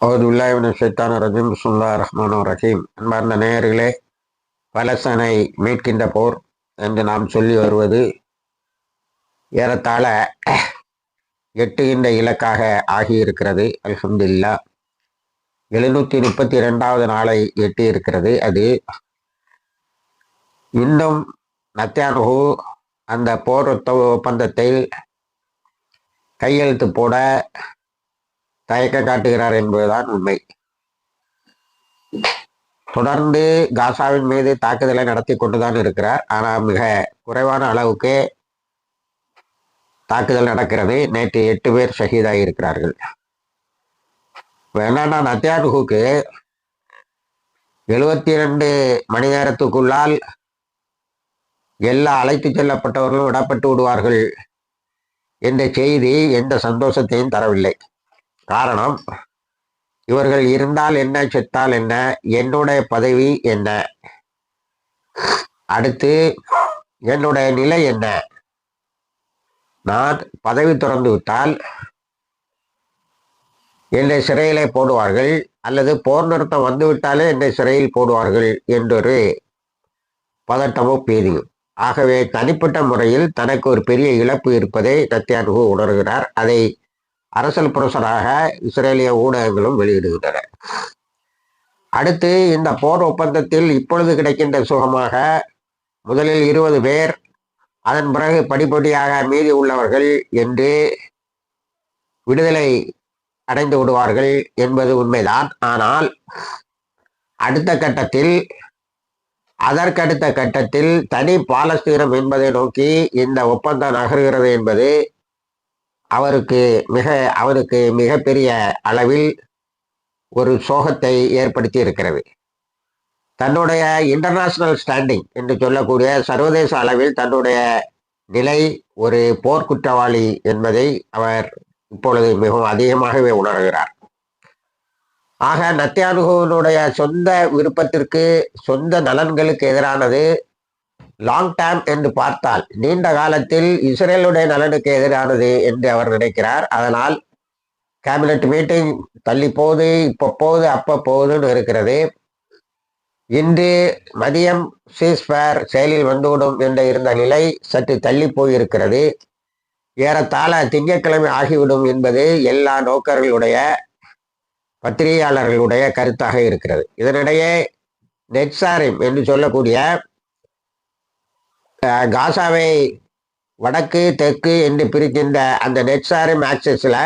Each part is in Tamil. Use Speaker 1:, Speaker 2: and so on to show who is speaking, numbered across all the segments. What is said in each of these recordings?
Speaker 1: அவதுல்லாவின் ஷைத்தான ரஜீம். சுல்லா ரஹ்மானோ ரஹீம். அன்பார்ந்த நேயர்களே பலசனை மீட்கின்ற போர் என்று நாம் சொல்லி வருவது ஏறத்தாழ எட்டுகின்ற இலக்காக ஆகியிருக்கிறது. அல்ஹம்துலில்லா. எழுநூற்றி முப்பத்தி ரெண்டாவது நாளை எட்டி இருக்கிறது அது இன்னும் நத்தியானு அந்த போர் ஒப்பந்தத்தில் ஒப்பந்தத்தை கையெழுத்து போட தயக்க காட்டுகிறார் என்பதுதான் உண்மை. தொடர்ந்து காசாவின் மீது தாக்குதலை நடத்தி கொண்டுதான் இருக்கிறார். ஆனால் மிக குறைவான அளவுக்கு தாக்குதல் நடக்கிறது. நேற்று எட்டு பேர் ஷஹீதாகி இருக்கிறார்கள். என்னன்னா நத்தியானுகுக்கு எழுபத்தி ரெண்டு மணி நேரத்துக்குள்ளால் எல்லா அழைத்து செல்லப்பட்டவர்களும் விடப்பட்டு விடுவார்கள் என்ற செய்தி எந்த சந்தோஷத்தையும் தரவில்லை. காரணம் இவர்கள் இருந்தால் என்ன செத்தால் என்ன என்னுடைய பதவி என்ன? அடுத்து என்னுடைய நிலை என்ன? நான் பதவி திறந்து விட்டால் என்னை சிறையிலே போடுவார்கள் அல்லது போர் நிறுத்தம் வந்துவிட்டாலே என்னை சிறையில் போடுவார்கள் என்றொரு பதட்டமும் பீதியும். ஆகவே தனிப்பட்ட முறையில் தனக்கு ஒரு பெரிய இழப்பு இருப்பதை நத்தியானுகு உணர்கிறார். அதை அரசல் புரசராக இஸ்ரேலிய ஊடகங்களும் வெளியிடுகின்றன. அடுத்து இந்த போர் ஒப்பந்தத்தில் இப்பொழுது கிடைக்கின்ற சுகமாக முதலில் இருபது பேர் அதன் பிறகு படிப்படியாக மீதி உள்ளவர்கள் என்று விடுதலை அடைந்து விடுவார்கள் என்பது உண்மைதான். ஆனால் அடுத்த கட்டத்தில் அதற்கடுத்த கட்டத்தில் தனி பாலஸ்தீனம் என்பதை நோக்கி இந்த ஒப்பந்தம் நகர்கிறது என்பது அவருக்கு மிக அவருக்கு மிகப்பெரிய அளவில் ஒரு சோகத்தை ஏற்படுத்தி இருக்கிறது தன்னுடைய இன்டர்நேஷனல் ஸ்டாண்டிங் என்று சொல்லக்கூடிய சர்வதேச அளவில் தன்னுடைய நிலை ஒரு போர்க்குற்றவாளி என்பதை அவர் இப்பொழுது மிகவும் அதிகமாகவே உணர்கிறார். ஆக நத்தியானுகனுடைய சொந்த விருப்பத்திற்கு சொந்த நலன்களுக்கு எதிரானது லாங் டேர்ம் என்று பார்த்தால் நீண்ட காலத்தில் இஸ்ரேலுடைய நலனுக்கு எதிரானது என்று அவர் நினைக்கிறார். அதனால் கேபினட் மீட்டிங் தள்ளி போகுது இப்போ போகுது அப்போ போகுதுன்னு இருக்கிறது. இன்று மதியம் சீஸ்பேர் செயலில் வந்துவிடும் என்று இருந்த நிலை சற்று தள்ளி போயிருக்கிறது ஏறத்தாழ திங்கட்கிழமை ஆகிவிடும் என்பது எல்லா நோக்கர்களுடைய பத்திரிகையாளர்களுடைய கருத்தாக இருக்கிறது. இதனிடையே நெட்சாரிம் என்று சொல்லக்கூடிய காசாவை வடக்கு தெற்கு என்று பிரிக்கின்ற அந்த நெட்சாரிம் ஆக்சஸில்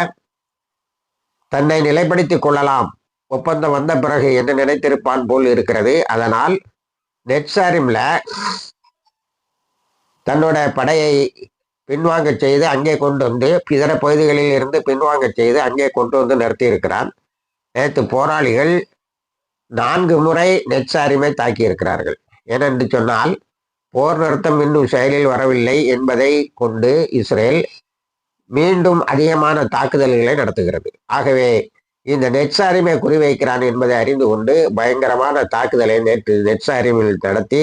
Speaker 1: தன்னை நிலைப்படுத்தி கொள்ளலாம். ஒப்பந்தம் வந்த பிறகு என்று நினைத்திருப்பான் போல் இருக்கிறது. அதனால் நெட்சாரிம்ல தன்னோட படையை பின்வாங்க செய்து அங்கே கொண்டு வந்து இதர பகுதிகளில் இருந்து பின்வாங்க செய்து அங்கே கொண்டு வந்து நிறுத்தி இருக்கிறான் நேற்று போராளிகள் நான்கு முறை நெட்சாரிமை தாக்கி இருக்கிறார்கள் ஏனென்று சொன்னால் போர் நிறுத்தம் இன்னும் செயலில் வரவில்லை என்பதை கொண்டு இஸ்ரேல் மீண்டும் அதிகமான தாக்குதல்களை நடத்துகிறது. ஆகவே இந்த நெட்சாரிமை குறிவைக்கிறான் என்பதை அறிந்து கொண்டு பயங்கரமான தாக்குதலை நேற்று நெட்சாரிமில் நடத்தி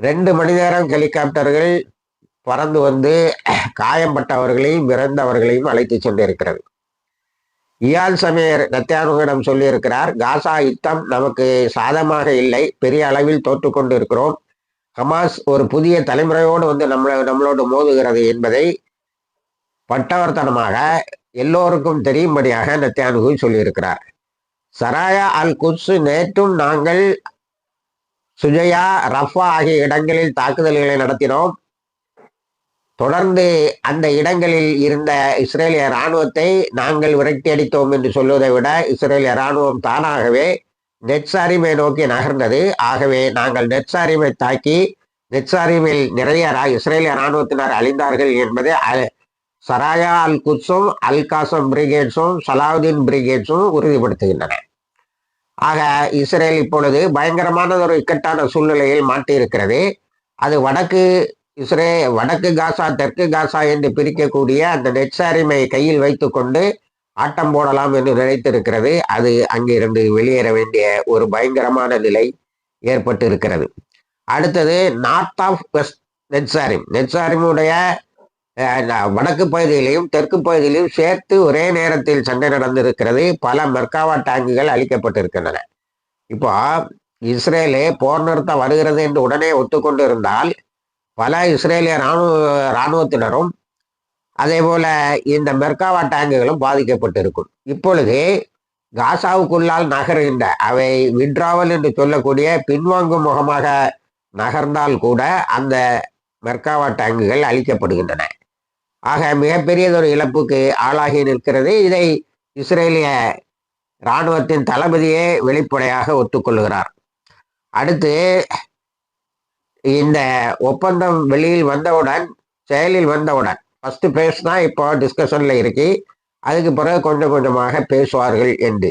Speaker 1: ரெண்டு மணி நேரம் ஹெலிகாப்டர்கள் பறந்து வந்து காயம்பட்டவர்களையும் இறந்தவர்களையும் அழைத்து சென்றிருக்கிறது. இயால் சமீர் நத்தியானுவிடம் சொல்லியிருக்கிறார் காசா யுத்தம் நமக்கு சாதமாக இல்லை பெரிய அளவில் தோற்று கொண்டு இருக்கிறோம் ஹமாஸ் ஒரு புதிய தலைமுறையோடு வந்து நம்மளை நம்மளோடு மோதுகிறது என்பதை பட்டவர்த்தனமாக எல்லோருக்கும் தெரியும்படியாக நத்தியானுகு சொல்லியிருக்கிறார். சராயா அல் குட்ஸ் நேற்றும் நாங்கள் சுஜயா ரஃபா ஆகிய இடங்களில் தாக்குதல்களை நடத்தினோம். தொடர்ந்து அந்த இடங்களில் இருந்த இஸ்ரேலிய இராணுவத்தை நாங்கள் விரட்டி அடித்தோம் என்று சொல்வதை விட இஸ்ரேலிய இராணுவம் தானாகவே நெட்சாரிமை நோக்கி நகர்ந்தது. ஆகவே நாங்கள் நெட்சாரிமை தாக்கி நெட்சாரிமில் நிறைய இஸ்ரேலிய இராணுவத்தினர் அழிந்தார்கள் என்பதை சராயா அல் குட்ஸும் அல் காசம் பிரிகேட்ஸும் சலாவுதீன் பிரிகேட்ஸும் உறுதிப்படுத்துகின்றன. ஆக இஸ்ரேல் இப்பொழுது பயங்கரமான ஒரு இக்கட்டான சூழ்நிலையில் மாட்டியிருக்கிறது. அது வடக்கு இஸ்ரே வடக்கு காசா தெற்கு காசா என்று பிரிக்கக்கூடிய அந்த நெட்சாரிமை கையில் வைத்துக்கொண்டு ஆட்டம் போடலாம் என்று நினைத்திருக்கிறது. அது அங்கிருந்து வெளியேற வேண்டிய ஒரு பயங்கரமான நிலை ஏற்பட்டு இருக்கிறது அடுத்தது நார்த் ஆஃப் வெஸ்ட் நெட்சாரிம் நெட்சாரிமுடைய வடக்கு பகுதியிலையும் தெற்கு பகுதியிலையும் சேர்த்து ஒரே நேரத்தில் சண்டை நடந்திருக்கிறது. பல மெர்காவா டேங்குகள் அளிக்கப்பட்டிருக்கின்றன இப்போ இஸ்ரேலே போர் நிறுத்த வருகிறது என்று உடனே ஒத்துக்கொண்டு இருந்தால் பல இஸ்ரேலிய ராணுவ இராணுவத்தினரும் அதே போல இந்த மெர்காவா டேங்குகளும் பாதிக்கப்பட்டிருக்கும். இப்பொழுது காசாவுக்குள்ளால் நகர்கின்ற அவை விட்ராவல் என்று சொல்லக்கூடிய பின்வாங்கும் முகமாக நகர்ந்தால் கூட அந்த மெர்காவா டேங்குகள் அழிக்கப்படுகின்றன. ஆக மிகப்பெரியதொரு இழப்புக்கு ஆளாகி நிற்கிறது. இதை இஸ்ரேலிய இராணுவத்தின் தளபதியே வெளிப்படையாக ஒத்துக்கொள்கிறார். அடுத்து இந்த ஒப்பந்தம் வெளியில் வந்தவுடன் செயலில் வந்தவுடன் ஃபஸ்ட்டு பேஸ் தான் இப்போ டிஸ்கஷனில் இருக்கு. அதுக்கு பிறகு கொஞ்சம் கொஞ்சமாக பேசுவார்கள் என்று.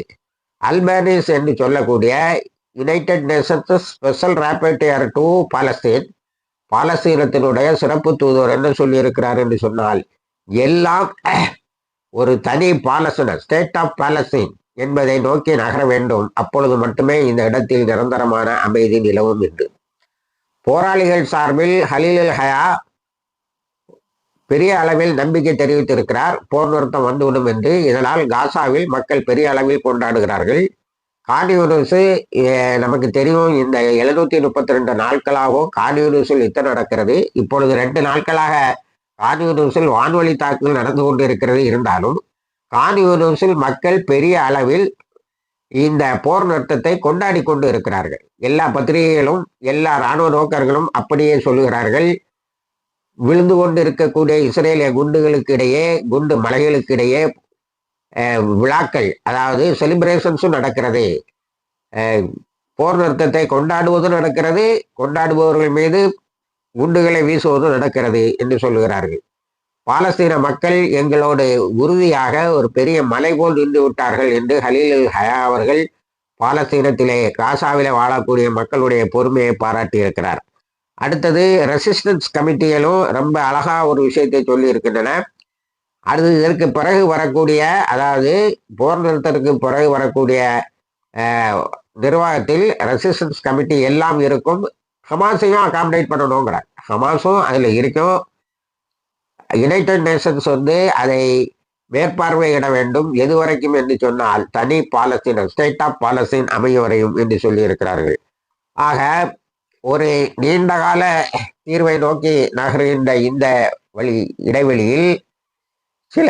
Speaker 1: அல்பானிஸ் என்று சொல்லக்கூடிய United Nations special rapporteur to Palestine பாலஸ்தீனத்தினுடைய சிறப்பு தூதுவர் என்ன சொல்லியிருக்கிறார் என்று சொன்னால் எல்லாம் ஒரு தனி பாலஸ்தீன ஸ்டேட் ஆஃப் பாலஸ்தீன் என்பதை நோக்கி நகர வேண்டும். அப்பொழுது மட்டுமே இந்த இடத்தில் நிரந்தரமான அமைதி நிலவும் என்று. போராளிகள் சார்பில் ஹலீல் ஹயா பெரிய அளவில் நம்பிக்கை தெரிவித்திருக்கிறார். போர் நிறுத்தம் வந்துவிடும் என்று. இதனால் காசாவில் மக்கள் பெரிய அளவில் கொண்டாடுகிறார்கள். காணியூனிஸு நமக்கு தெரியும் இந்த எழுநூத்தி முப்பத்தி ரெண்டு நாட்களாகவும் காணியூனிஸில் யுத்தம் நடக்கிறது. இப்பொழுது ரெண்டு நாட்களாக காணியூனிஸில் வான்வழி தாக்குதல் நடந்து கொண்டிருக்கிறது இருந்தாலும் காணியூனிஸில் மக்கள் பெரிய அளவில் இந்த போர் நிறுத்தத்தை கொண்டாடி கொண்டு இருக்கிறார்கள். எல்லா பத்திரிகைகளும் எல்லா இராணுவ நோக்கர்களும் அப்படியே சொல்லுகிறார்கள். விழுந்து கொண்டு இருக்கக்கூடிய இஸ்ரேலிய குண்டுகளுக்கு இடையே குண்டு மலைகளுக்கு இடையே விழாக்கள் அதாவது செலிப்ரேஷன்ஸும் நடக்கிறது. போர் நிறுத்தத்தை கொண்டாடுவதும் நடக்கிறது கொண்டாடுபவர்கள் மீது குண்டுகளை வீசுவதும் நடக்கிறது என்று சொல்லுகிறார்கள். பாலஸ்தீன மக்கள் எங்களோடு உறுதியாக ஒரு பெரிய மலை போல் நின்று விட்டார்கள் என்று ஹலீல் ஹயா அவர்கள் பாலஸ்தீனத்திலே காசாவிலே வாழக்கூடிய மக்களுடைய பொறுமையை பாராட்டியிருக்கிறார். அடுத்தது ரெசிஸ்டன்ஸ் கமிட்டிகளும் ரொம்ப அழகா ஒரு விஷயத்தை சொல்லி இருக்கின்றன அடுத்து இதற்கு பிறகு வரக்கூடிய அதாவது போர் நிறுத்தத்துக்கு பிறகு வரக்கூடிய நிர்வாகத்தில் ரெசிஸ்டன்ஸ் கமிட்டி எல்லாம் இருக்கும். ஹமாஸையும் அகாமடேட் பண்ணணுங்கிறார். ஹமாஸும் அதில் இருக்கும். யுனைடெட் நேஷன்ஸ் வந்து அதை மேற்பார்வையிட வேண்டும். எது வரைக்கும் என்று சொன்னால் தனி பாலஸ்தீன் ஸ்டேட் ஆஃப் பாலஸ்தீன் அமையும் வரையும் என்று சொல்லியிருக்கிறார்கள். ஆக ஒரு நீண்டகால தீர்வை நோக்கி நகர்கின்ற இந்த வழி இடைவெளியில் சில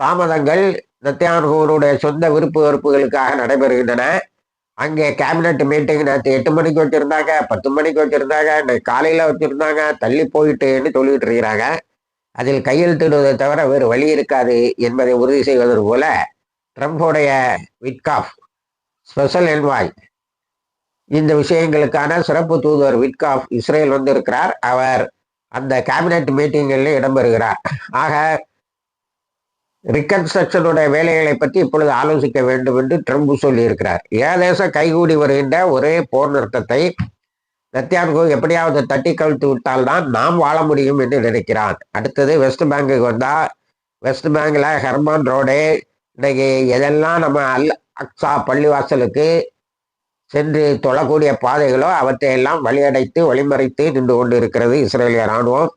Speaker 1: தாமதங்கள் நத்தியானுடைய சொந்த விருப்பு வெறுப்புகளுக்காக நடைபெறுகின்றன. அங்கே கேபினட் மீட்டிங் நேற்று எட்டு மணிக்கு வச்சிருந்தாங்க பத்து மணிக்கு வச்சிருந்தாங்க இன்னைக்கு காலையில் வச்சிருந்தாங்க தள்ளி போயிட்டுன்னு சொல்லிட்டு இருக்கிறாங்க. அதில் கையெழுத்திடுவதை தவிர வேறு வழி இருக்காது என்பதை உறுதி செய்வதற்கு போல ட்ரம்போடைய விட்காஃப் ஸ்பெஷல் என்வாய் இந்த விஷயங்களுக்கான சிறப்பு தூதுவர் விட்காஃப் இஸ்ரேல் வந்திருக்கிறார். அவர் அந்த கேபினட் மீட்டிங்கில் இடம்பெறுகிறார். ஆக ரிகன்ஸ்ட்ரக்ஷனுடைய வேலைகளை பற்றி இப்பொழுது ஆலோசிக்க வேண்டும் என்று ட்ரம்ப் சொல்லியிருக்கிறார். ஏதேசம் கைகூடி வருகின்ற ஒரே போர் நிறுத்தத்தை நத்தியான்கோ எப்படியாவது தட்டி கவிழ்த்து விட்டால்தான் நாம் வாழ முடியும் என்று நினைக்கிறான். அடுத்தது வெஸ்ட் பேங்குக்கு வந்தால் வெஸ்ட் பேங்கில் ஹெர்மான் ரோடு இன்னைக்கு எதெல்லாம் நம்ம அல் அக்ஸா பள்ளிவாசலுக்கு சென்று தொழக்கூடிய பாதைகளோ அவற்றையெல்லாம் வழியடைத்து வழிமறைத்து நின்று கொண்டு இருக்கிறது இஸ்ரேலிய ராணுவம்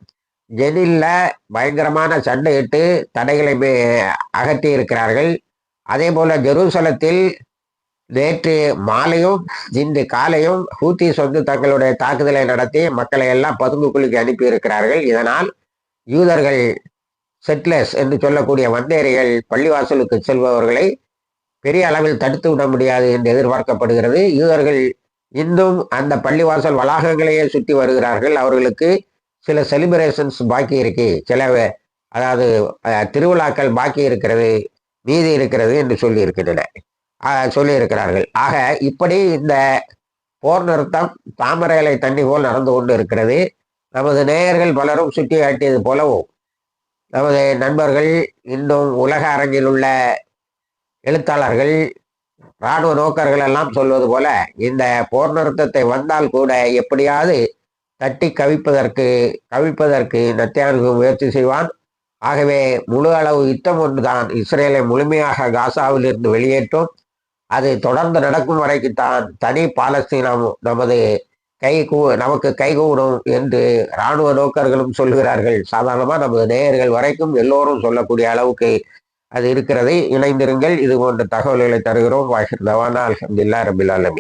Speaker 1: ஜெனில்ல பயங்கரமான சண்டையிட்டு தடைகளை மே- அகற்றி இருக்கிறார்கள் அதே போல ஜெருசலத்தில் நேற்று மாலையும் இன்று காலையும் ஹூத்திஸ் வந்து தங்களுடைய தாக்குதலை நடத்தி மக்களை எல்லாம் பதுங்குக்குழிக்கு அனுப்பி இருக்கிறார்கள் இதனால் யூதர்கள் செட்லஸ் என்று சொல்லக்கூடிய வந்தேரிகள் பள்ளிவாசலுக்கு செல்பவர்களை பெரிய அளவில் தடுத்து விட முடியாது என்று எதிர்பார்க்கப்படுகிறது. யூதர்கள் இன்னும் அந்த பள்ளிவாசல் வளாகங்களையே சுற்றி வருகிறார்கள். அவர்களுக்கு சில செலிப்ரேஷன்ஸ் பாக்கி இருக்கு. சில அதாவது திருவிழாக்கள் பாக்கி இருக்கிறது மீதி இருக்கிறது என்று சொல்லியிருக்கின்றன. சொல்லியிருக்கிறார்கள். ஆக இப்படி இந்த போர் நிறுத்தம் தாமரை இலை தண்ணி போல் நடந்து கொண்டு இருக்கிறது. நமது நேயர்கள் பலரும் சுட்டி காட்டியது போலவும் நமது நண்பர்கள் இன்னும் உலக அரங்கில் உள்ள எழுத்தாளர்கள் இராணுவ நோக்கர்கள் எல்லாம் சொல்வது போல இந்த போர் நிறுத்தத்தை வந்தால் கூட எப்படியாவது தட்டி கவிப்பதற்கு கவிப்பதற்கு நத்தியானுக்கு முயற்சி செய்வான். ஆகவே முழு அளவு யுத்தம் ஒன்றுதான். இஸ்ரேலை முழுமையாக காசாவில் இருந்து வெளியேற்றும். அது தொடர்ந்து நடக்கும் வரைக்கு தான் தனி பாலஸ்தீனம் நமது கை கூ நமக்கு கைகூடும் என்று இராணுவ நோக்கர்களும் சொல்கிறார்கள் சாதாரணமாக நமது நேயர்கள் வரைக்கும் எல்லோரும் சொல்லக்கூடிய அளவுக்கு அது இருக்கிறதை இணைந்திருங்கள். இது போன்ற தகவல்களை தருகிறோம். வாஹிர் தவானா அல்ஹம்துலில்லாஹ் ரபில் ஆலமீன்.